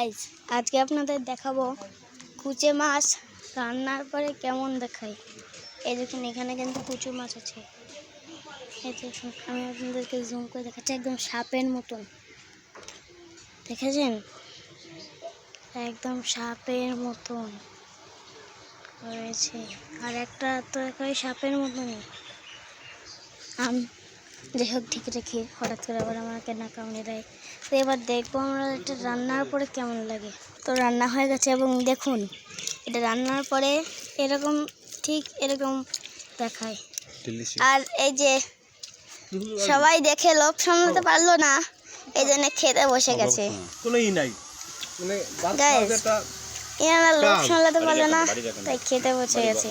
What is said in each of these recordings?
Guys আজকে আপনাদের দেখাবো কুচে মাছ রান্নার পরে কেমন দেখায়। এই দেখুন, এখানে কিন্তু কুচু মাছ আছে। এই দেখুন, আমি আপনাদেরকে জুম করে দেখাচ্ছি, একদম সাপের মতন। দেখেছেন? একদম সাপের মতন রয়েছে। আর একটা তো সাপের মতনই। আম যাই হোক ঠিক রেখে হঠাৎ করে আবার আমাকে না কামড়ে দেয়। তো এবার দেখব আমরা এটা রান্নার পরে কেমন লাগে। তো রান্না হয়ে গেছে এবং দেখুন এটা রান্নার পরে এরকম ঠিক এরকম দেখায়। আর এই যে সবাই দেখে লোভ সামলাতে পারল না এই জন্য খেতে বসে গেছে। নাই। মানে লোভ সামলাতে পারল না তাই খেতে বসে গেছে।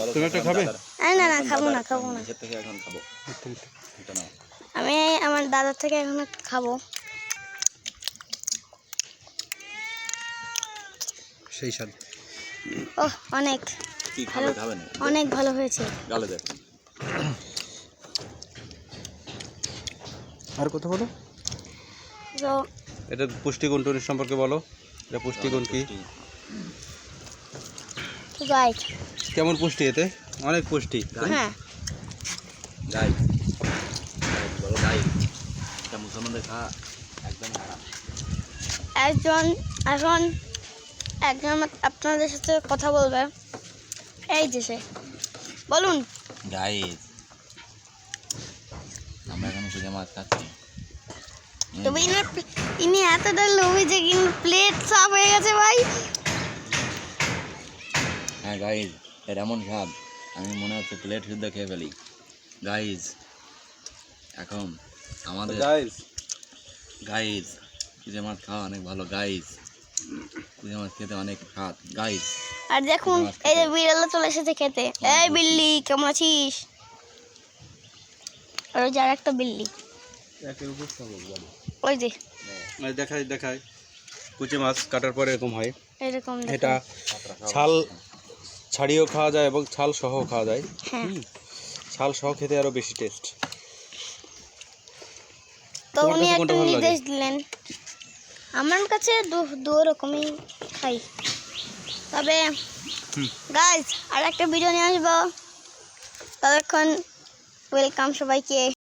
না না খাব না খাব না নিজের থেকে এখন খাব এটা নাও আমি আমার দাদার থেকে এখন খাব। সেই স্বাদ। ওহ অনেক। কি খাবে খাবে না? অনেক ভালো হয়েছে। গালে দেখ। আর কথা বলো। তো এটা পুষ্টিগুণ টুনির সম্পর্কে বলো। এটা পুষ্টিগুণ কি? রাইট। কেমন পুষ্টি এতে? অনেক পুষ্টি। হ্যাঁ। এটা মুসলমানদের খা একদম একজন এখন একজন আপনাদের সাথে কথা বলবে। এই যে সে বলুন। গাইস আমরা এখন সুজা মাছ খাচ্ছি। তবে ইনার ইনি এতটা লোভী যে কিন্তু প্লেট সাফ হয়ে গেছে ভাই। হ্যাঁ গাইজ এর এমন স্বাদ। আমি মনে হচ্ছে প্লেট শুদ্ধ খেয়ে ফেলি। গাইজ এখন আমাদের গাইস গাইজ কুজে মাছ খাওয়া অনেক ভালো গাইজ কুজে মাছ খেতে অনেক স্বাদ গাইজ আর দেখুন এই যে বিড়ালও চলে এসেছে খেতে। এই বিল্লি কেমন আছিস? আর ওই যে আর একটা বিল্লি। ওই যে। দেখাই দেখাই। কুচি মাছ কাটার পরে এরকম হয়। এরকম। এটা ছাল ছাড়িয়েও খাওয়া যায় এবং ছাল সহ খাওয়া যায়। হ্যাঁ। ছাল সহ খেতে আরও বেশি টেস্ট তো উনি একটা? নির্দেশ দিলেন। আমার কাছে দু দু রকমই খাই। তবে গাছ আর একটা ভিডিও নিয়ে আসব। ততক্ষণ ওয়েলকাম সবাইকে।